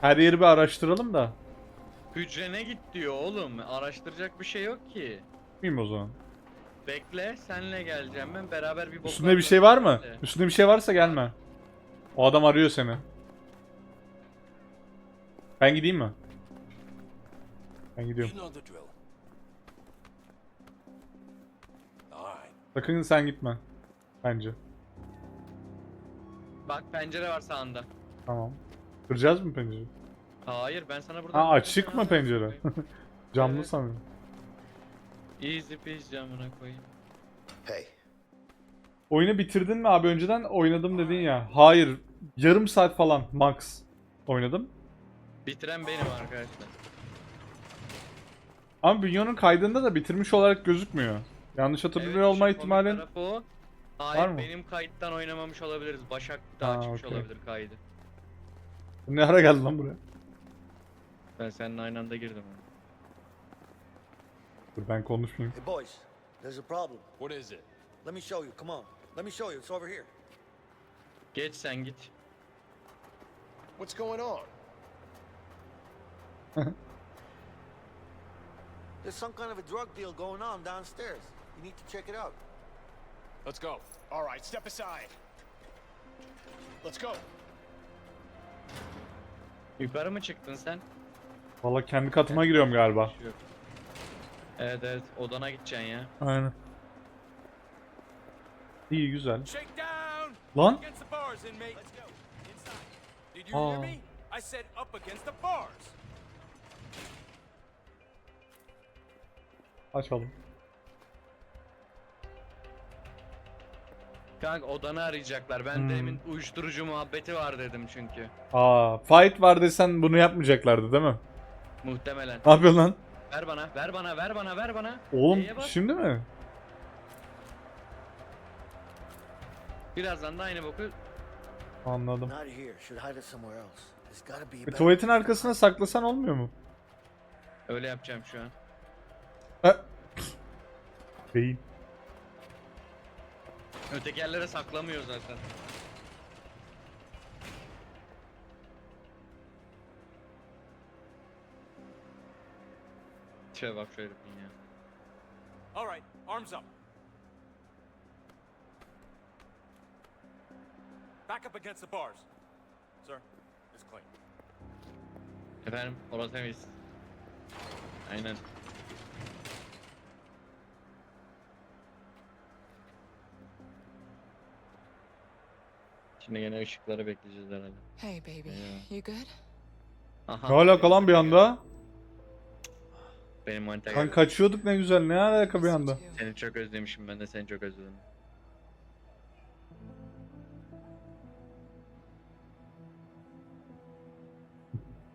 Her yeri bir araştıralım da. Hücrene git diyor oğlum. Araştıracak bir şey yok ki. Miyim o zaman? Bekle senle geleceğim ben beraber bir boklar Üstünde bir şey var mı? Bekle. Üstünde bir şey varsa gelme. O adam arıyor seni. Ben gideyim mi? Ben gidiyorum. You know the drill. Alright. Sakın sen gitme. Bence. Bak pencere var sağında. Tamam. Kıracağız mı pencereyi? Hayır ben sana buradan... Ha açık mı pencere? Camlı Evet. sanıyorum. Easy peasy camına koyayım. Hey, Oyunu bitirdin mi abi? Önceden oynadım dedin ya. Hayır. Yarım saat falan max oynadım. Bitiren benim arkadaşlar. Ama Bünyon'un kaydında da bitirmiş olarak gözükmüyor. Yanlış hatırlıyor Evet, olma işin komik ihtimalin tarafı o. Hayır Var mı? benim kayıttan oynamamış olabiliriz. Başak da Ha, açmış okey. olabilir kaydı. ne ara geldi lan buraya? Ben seninle aynı anda girdim. Dur ben konuşmayayım. hey boys, there's a problem. What is it? Let me show you. Come on. Let me show you. It's over here. Geç sen git. What's going on? There's some kind of a drug deal going on downstairs. You need to check it out. Let's go. All right, step aside. Let's go. Yukarı mı çıktın sen? Valla kendi katıma giriyorum galiba. Evet evet odana gideceksin ya. Aynen. İyi güzel. Lan Against the Kanka odanı arayacaklar. Ben Hmm. de demin uyuşturucu muhabbeti var dedim çünkü. Aa, fight var desen bunu yapmayacaklardı değil mi? Muhtemelen. Ne yapıyorsun lan? Ver bana, ver bana, ver bana, ver bana. Oğlum şimdi mi? Birazdan da aynı boku Anladım. Not here. Should hide it somewhere else. There's gotta be a E, better- tuvaletin arkasına saklasan olmuyor mu? öyle yapacağım şu an. Beyin. Öteki yerlere saklamıyor zaten. Şöyle bak şöyle ya. All right, arms up. Back up against the bars. Sir, it's clean. Efendim, orası temiz. Aynen. Şimdi yine ışıkları bekleyeceğiz herhalde. Hey, baby. Yeah. You good? Aha. Ne alaka lan bir anda? Benim manita Kan geldi. kaçıyorduk ne güzel. Ne alaka bir anda? Seni çok özlemişim ben de seni çok özledim.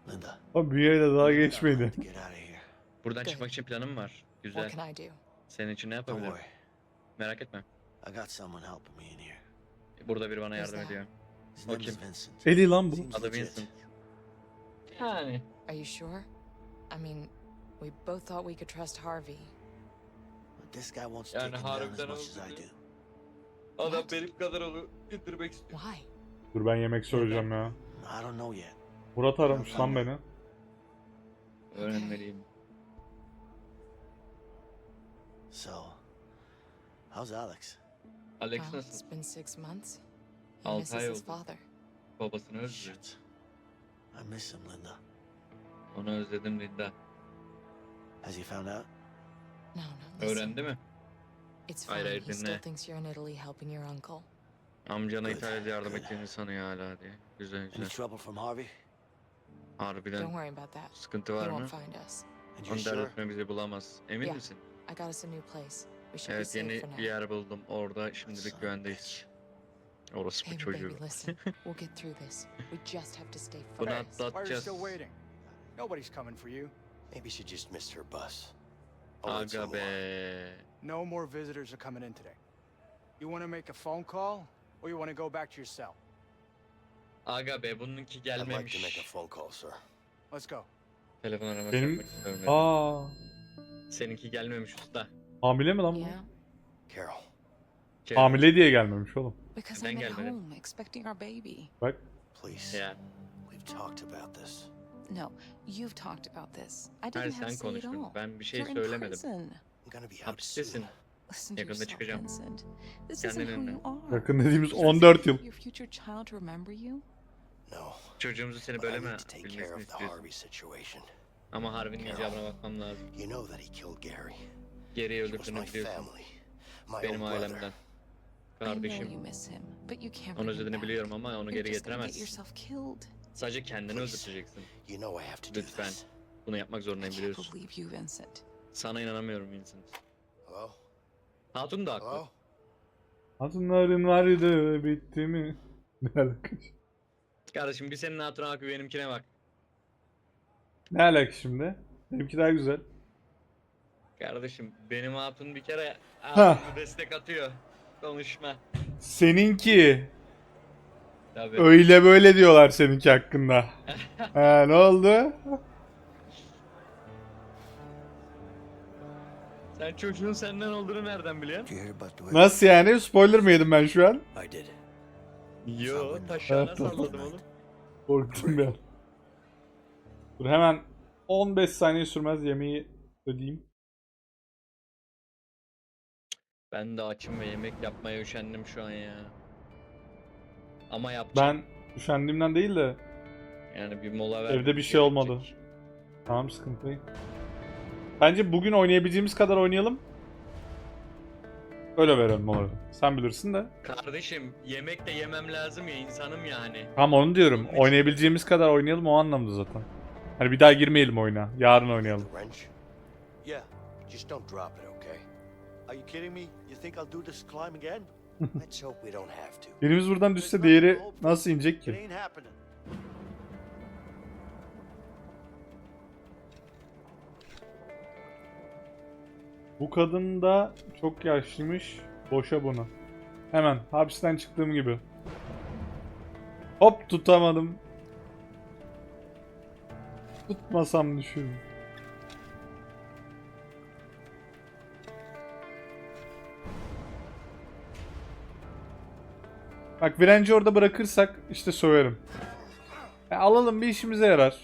Linda, O büyüyle daha we geçmedi. gotta get out of here. Buradan Good. çıkmak için planım var. What Güzel. can I do? Senin için ne Don't yapabilirim? worry. Merak etme. I got someone helping me in here. Burada biri bana yardım ediyor. Okay. Vincent. Eli lan bu. Adı. Vincent. Yani. Are you sure? I mean, we both thought we could trust Harvey. But this guy wants to Yani take him down as harbiden much as I öldü. do. Adam benim kadar onu indirmek istiyor. Why? Dur ben yemek söyleyeceğim ya. I don't know yet. Murat aramış lan beni. Öğrenmeliyim. So, how's Alex? Alex well, it's nasıl? been six months. He Altı misses ay his oldu. father. Babasını özlüyor. Shit. I miss him, Linda. Onu özledim Linda. Has he found out? No, no, listen. Öğrendi mi? It's Hayır, fine. hayır, he still dinle. thinks you're in Italy helping your uncle. Amcana Good, İtalya'da yardım good. ettiğini sanıyor hala diye. Güzel Any güzel. trouble from Harvey? Don't Harbiden worry about that. sıkıntı He var mı? won't find us. And you're Onu dert sure? etme bizi bulamaz. Emin Yeah. misin? I got us a new place. We should be Evet safe yeni for now. bir yer buldum. Orada şimdilik güvendeyiz. Orası bu Baby, çocuğu. listen. we'll get through this. We just have to stay Bunu Hey, focused. why are you atlatacağız. still waiting? Nobody's coming for you. Maybe she just missed her bus. I'll some Aga be. No more visitors are coming in today. You want to make a phone call, or you want to go back to your cell? Aga be bununki I'd like to make a gelmemiş. phone call, sir. Let's go. Telefon Benim- yapmak istiyorum. Aa, Seninki gelmemiş usta. Hamile mi lan bu? Yeah, Carol, Şey- Hamile diye gelmemiş oğlum. because I'm at gelmedi? home expecting our baby. Bak. please. Ya We've talked about this. No, you've talked about this. I didn't have to say it all. Ben bir şey You're in söylemedim. prison. I'm gonna be out Hapistesin. soon. Listen to Yakında çıkacağım. Vincent. This Kendin isn't who önüne. you are. Yakın dediğimiz You don't 14 yıl. Your future child to remember you? No. Çocuğumuzu seni böyle mi need to take care bilmesini of the istiyorsun? Harvey situation. Ama Harvey'nin Carol. icabına bakmam lazım. You know that he killed Gary. Geriye öldürdüğünü my biliyorsun. family. My Benim ailemden. I know Kardeşim. you miss him, but you can't Onun bring him özlediğini biliyorum ama onu geri getiremezsin. yourself killed. Sadece kendini öldüreceksin. You know I have to do Lütfen. this. Bunu yapmak I zorundayım can't biliyorsun. believe you, Vincent. Sana inanamıyorum Vincent. Hello? Hatun da haklı. Hatunların vardı bitti mi? Ne alaka? Kardeşim bir senin hatuna bak bir benimkine bak. Ne alaka şimdi? Benimki daha güzel. Kardeşim benim hatun bir kere destek atıyor. Konuşma. Seninki. Tabii. Öyle böyle diyorlar seninki hakkında. ha, ne oldu? Sen çocuğun senden olduğunu nereden biliyorsun? Did you hear about the way Nasıl yani? Spoiler mı yedim ben şu an? I did? Yo taşağına salladım onu. Korktum ya. Dur hemen 15 saniye sürmez yemeği ödeyeyim. Ben de açım ve yemek yapmaya üşendim şu an ya. Ama yapacağım. Ben üşendiğimden değil de Yani bir mola ver. Evde bir şey olmadı. tamam sıkıntı değil. Bence bugün oynayabileceğimiz kadar oynayalım. Öyle verelim onları. Sen bilirsin de. Kardeşim yemek de yemem lazım ya insanım yani. Tamam onu diyorum. Oynayabileceğimiz kadar oynayalım o anlamda zaten. Hani bir daha girmeyelim oyuna. Yarın oynayalım. The wrench? Yeah. Just don't drop it, okay? Are you kidding me? You think I'll do this climb again? Let's hope we don't have to. Birimiz buradan düşse diğeri nasıl inecek It ki? ain't happening. Bu kadın da çok yaşlıymış. Boşa bunu. Hemen hapisten çıktığım gibi. Hop tutamadım. Tutmasam düşün. Bak virenci orada bırakırsak işte söverim. Ya alalım bir işimize yarar.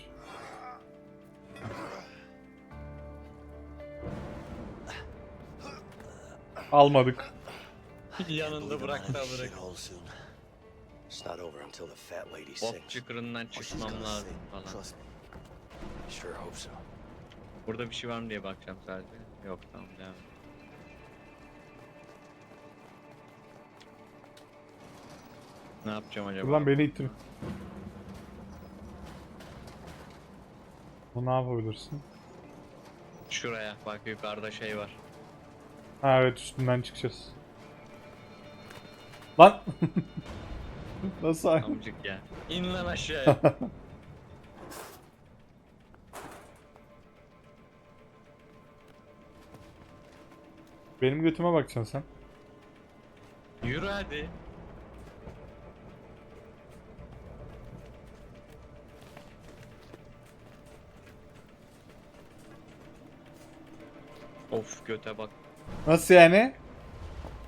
Almadık. Yanında bırak da bırak. It's not over until the fat lady Bok sings. çıkırından çıkmam lazım falan. Sure hope so. Burada bir şey var mı diye bakacağım sadece. Yok tamam devam et. Ne yapacağım acaba? Ulan beni ittin. Bu ne yapabilirsin? Şuraya bak yukarıda şey var. Ha evet üstünden çıkacağız. Lan! Nasıl ay- Amcık ya. İn lan aşağıya. Benim götüme bakacaksın sen. Yürü hadi. Of göte bak. Nasıl yani?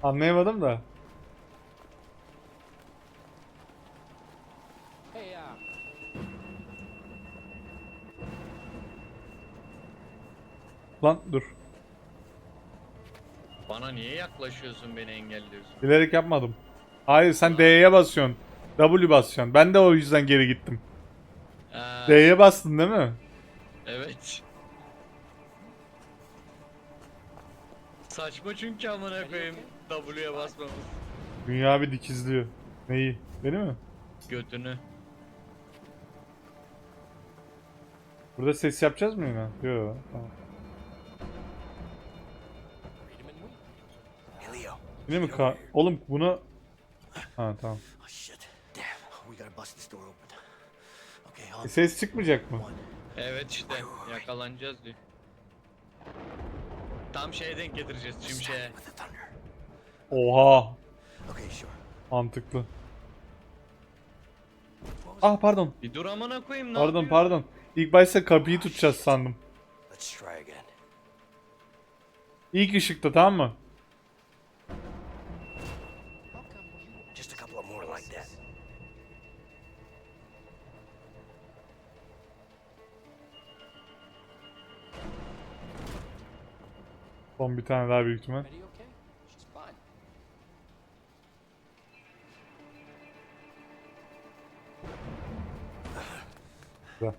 Anlayamadım da. Lan dur. Bana niye yaklaşıyorsun beni engelliyorsun? Bilerek yapmadım. Hayır sen D'ye basıyorsun. W basacaksın. Ben de o yüzden geri gittim. Aa, D'ye bastın değil mi? evet. Saçma çünkü amına koyayım W'ye basmamız. Dünya bir dikizliyor. Neyi? Beni mi? Götünü. Burada ses yapacağız mı yine? Yok. Tamam. Yine mi ka... Oğlum bunu... Ha tamam. Oh. E, ses çıkmayacak mı? Evet işte yakalanacağız diyor. Tam şeye denk getireceğiz şimşeye. Oha. Mantıklı. Ah pardon. Bir dur amına koyayım ne Pardon yapıyorsun? pardon. İlk başta kapıyı tutacağız sandım. İlk ışıkta tamam mı? Son bir tane daha büyük ihtimal. Güzel.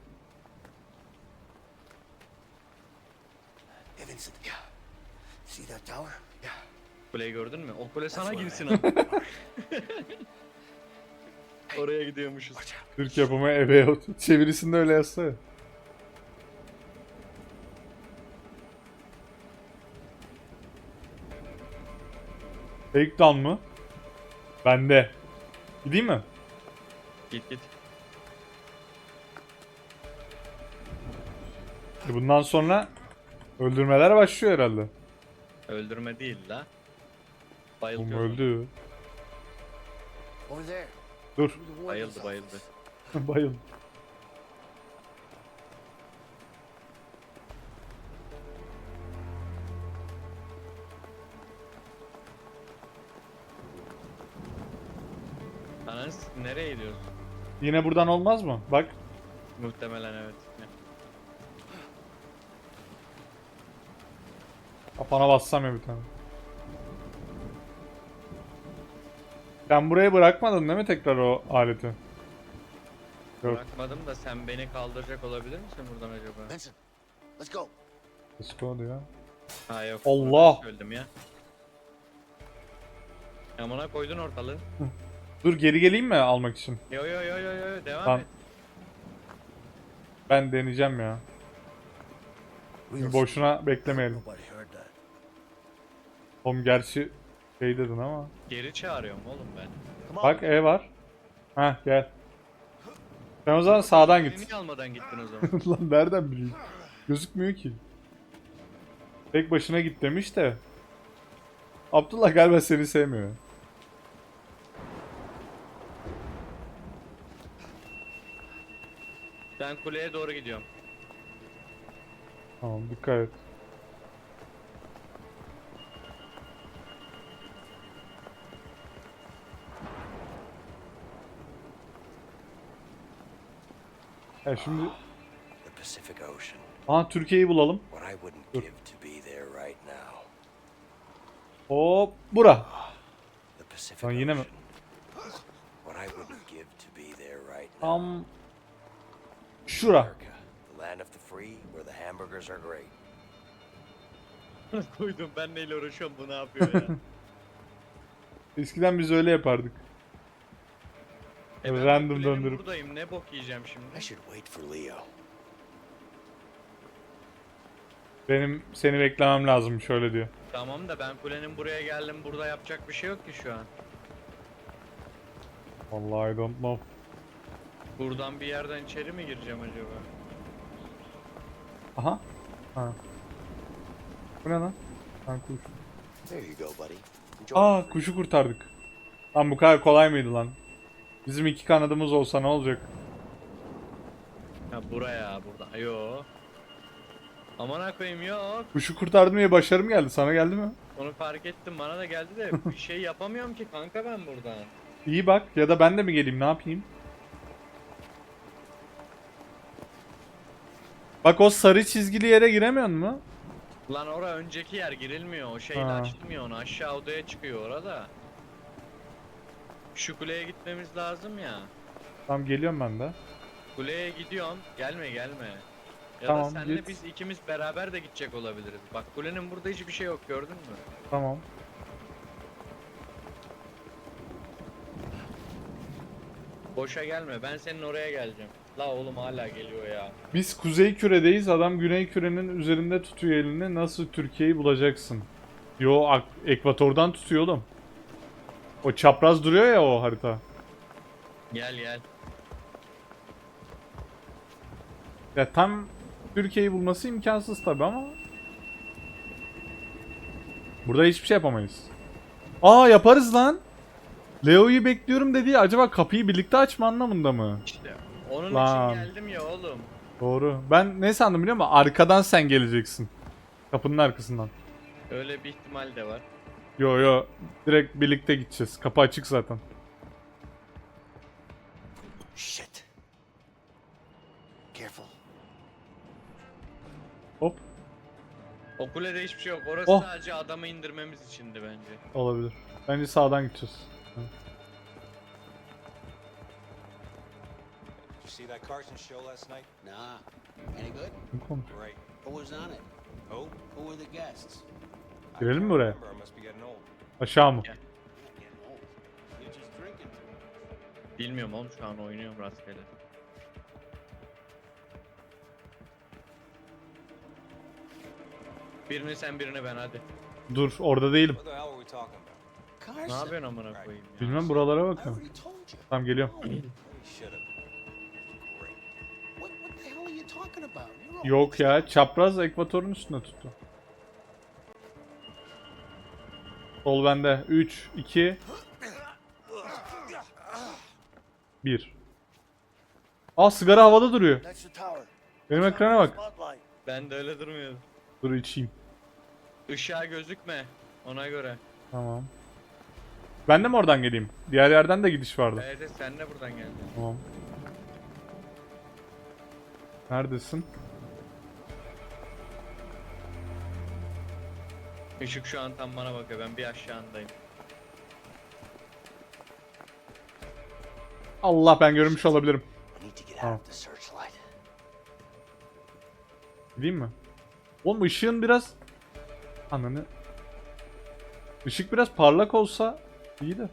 Vincent. Yeah. See that tower? Yeah. Kuleyi gördün mü? O kule sana girsin abi. Oraya gidiyormuşuz. Türk yapımı eve çevirisinde öyle yazsa ya. Takedown mı? Bende. Gideyim mi? Git git. E Bundan sonra öldürmeler başlıyor herhalde. Öldürme değil la. Oğlum Bayıldı. öldü. Over there. Dur. warden's Bayıldı bayıldı. nereye gidiyoruz? Yine buradan olmaz mı? Bak. Muhtemelen evet. Kafana bassam ya bir tane. Sen buraya bırakmadın değil mi tekrar o aleti? Yok. Bırakmadım da sen beni kaldıracak olabilir misin buradan acaba? Vincent, let's go. Let's go diyor. Ha yok. Allah! Öldüm ya. Amına koydun ortalığı. Dur geri geleyim mi almak için? Yo yo yo yo yo devam Tamam. et. Ben deneyeceğim ya. Boşuna beklemeyelim. Oğlum gerçi şey dedin ama. Geri çağırıyorum oğlum ben. Bak E var. Heh gel. Sen o zaman sağdan Beni git. niye almadan gittin o zaman? Lan nereden bileyim? Gözükmüyor ki. Tek başına git demiş de. Abdullah galiba seni sevmiyor. Ben kuleye doğru gidiyorum. Tamam dikkat et. Ya şimdi The Pacific Ocean. Aha Türkiye'yi bulalım. What I wouldn't give to be there right now. Hop bura. The Pacific Lan yine mi? Ocean. What I wouldn't give to be there right now. Tam great. Koydum ben neyle uğraşıyorum bu ne yapıyor ya? Eskiden biz öyle yapardık. E ben Random kulenin döndürüp. buradayım ne bok yiyeceğim şimdi? I should wait for Leo. Benim seni beklemem lazım şöyle diyor. Tamam da ben kulenin buraya geldim burada yapacak bir şey yok ki şu an. Vallahi I don't know. Buradan bir yerden içeri mi gireceğim acaba? Aha. Ha. Bu ne lan? Ha kuş. There you go, buddy. Enjoy. Aa kuşu kurtardık. Lan bu kadar kolay mıydı lan? Bizim iki kanadımız olsa ne olacak? Ha buraya burada. Yo. Aman koyayım yok. Kuşu kurtardım diye başarım geldi. Sana geldi mi? Onu fark ettim bana da geldi de bir şey yapamıyorum ki kanka ben buradan. İyi bak ya da ben de mi geleyim ne yapayım? Bak o sarı çizgili yere giremiyor mu? Lan ora önceki yer girilmiyor. O Ha. açılmıyor onu. Aşağı odaya çıkıyor orada. Şu kuleye gitmemiz lazım ya. Tamam geliyorum ben de. Kuleye gidiyorum. Gelme gelme. Ya Tamam, da senle git. biz ikimiz beraber de gidecek olabiliriz. Bak kulenin burada hiçbir şey yok gördün mü? Tamam. Boşa gelme ben senin oraya geleceğim. La oğlum hala geliyor ya. Biz kuzey küredeyiz. Adam güney kürenin üzerinde tutuyor elini. Nasıl Türkiye'yi bulacaksın? Yo ekvatordan tutuyor oğlum. O çapraz duruyor ya o harita. Gel gel. Ya tam Türkiye'yi bulması imkansız tabi ama. Burada hiçbir şey yapamayız. Aa yaparız lan. Leo'yu bekliyorum dediği acaba kapıyı birlikte açma anlamında mı? İşte onun Lan. için geldim ya oğlum. Doğru. Ben ne sandım biliyor musun? Arkadan sen geleceksin. Kapının arkasından. Öyle bir ihtimal de var. Yo yo. Direkt birlikte gideceğiz. Kapı açık zaten. Shit. Careful. Hop. O kulede hiçbir şey yok. Orası Oh. sadece adamı indirmemiz içindi bence. Olabilir. Bence sağdan gideceğiz. See that Carson show last night? Nah. Any good? Great. Who was on it? Who? Who were the guests? I Girelim mi old. Aşağı mı? Ya. Getting old. You're just drinking too much. Bilmiyorum oğlum şu an oynuyorum rastgele. Birini sen birini ben hadi. Dur orada değilim. Ne yapıyorsun amına koyayım ya? Bilmem buralara you. Tamam geliyorum. Yok ya çapraz ekvatorun üstünde tuttu. Sol bende. 3, 2, 1. Aa sigara havada duruyor. Benim ekrana bak. Ben de öyle durmuyorum. Dur içeyim. Işığa gözükme. Ona göre. Tamam. Ben de mi oradan geleyim? Diğer yerden de gidiş vardı. Evet, sen de buradan geldin. Tamam. Neredesin? Işık şu an tam bana bakıyor. Ben bir aşağındayım. Allah ben görmüş olabilirim. Tamam. Gideyim mi? Oğlum ışığın biraz... Ananı... Işık biraz parlak olsa iyi de.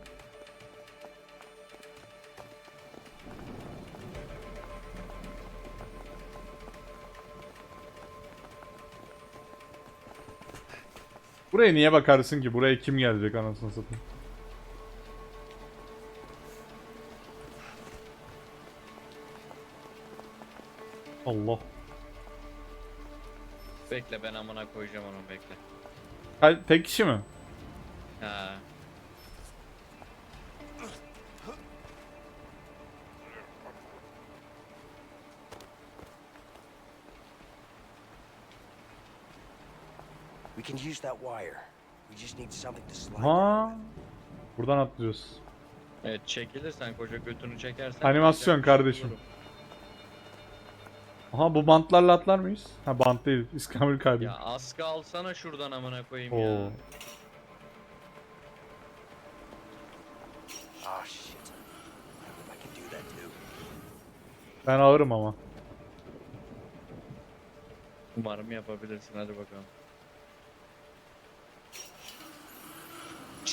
Buraya niye bakarsın ki? Buraya kim gelecek anasını satayım? Allah. Bekle ben amına koyacağım onu bekle. Ha, tek kişi mi? Ha. We can use that wire. We just need something to slide Ha. Buradan atlıyoruz. Evet çekilirsen koca götünü çekersen. Animasyon kardeşim. bulurum. Aha bu bantlarla atlar mıyız? Ha bant değil. İskambil kaydı. Ya askı alsana şuradan amına koyayım Oo. ya. Oh shit. I can do that too. Ben ağırım ama. Umarım yapabilirsin hadi bakalım.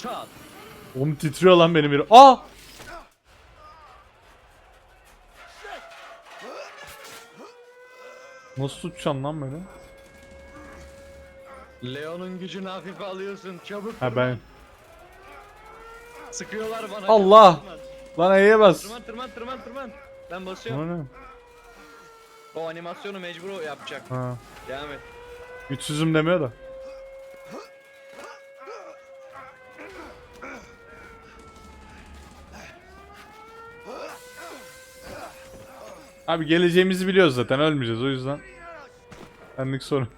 Çat. Oğlum titriyor lan benim biri. Aa! Nasıl tutacaksın lan beni? Leon'un gücünü hafife alıyorsun çabuk. Ha ben. Sıkıyorlar bana. Allah! Lan E'ye bas. tırman tırman tırman. tırman. Ben basıyorum. O ne? O animasyonu mecbur yapacak. Ha. Devam et. Güçsüzüm demiyor da. Abi geleceğimizi biliyoruz zaten ölmeyeceğiz o yüzden. Benlik sorun.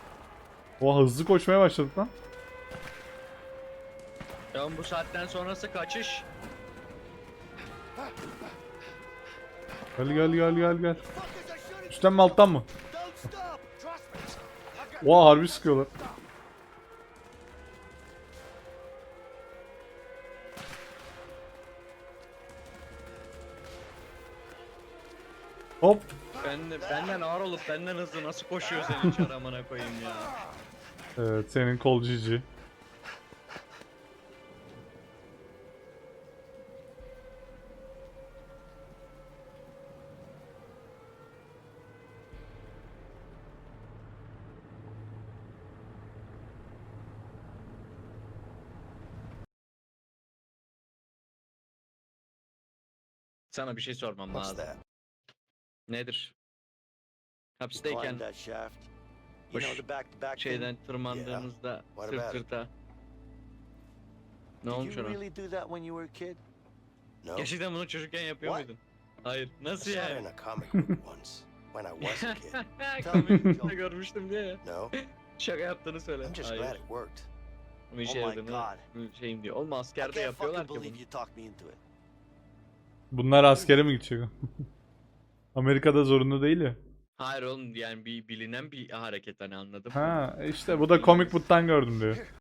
Oha hızlı koşmaya başladık lan. Leon bu saatten sonrası kaçış. Gel gel gel gel gel. Üstten mi alttan mı? Oha harbi sıkıyorlar. Hop. Ben de, benden ağır olup benden hızlı nasıl koşuyor senin çar amına koyayım ya. Evet senin kol cici. Sana bir şey sormam lazım. Nedir? Hapisteyken back-to-back şeyden tırmandığınızda sırt sırta. Ne olmuş ona? really do that when you were a kid? No. Gerçekten bunu çocukken yapıyor What? muydun? Hayır. Nasıl yani? a comic book once when I was a kid. Komikte görmüştüm diye. No, Şaka yaptığını söyle. I'm just Hayır. glad it worked. Bir Oh şey my yaradığını God. şeyim diyor. Oğlum askerde yapıyorlar ki bunu. Bunlar askere mi gidecek? Amerika'da zorunlu değil ya. Hayır oğlum yani bir bilinen bir hareket hani anladım. Ha işte bu da Comic Book'tan gördüm diyor.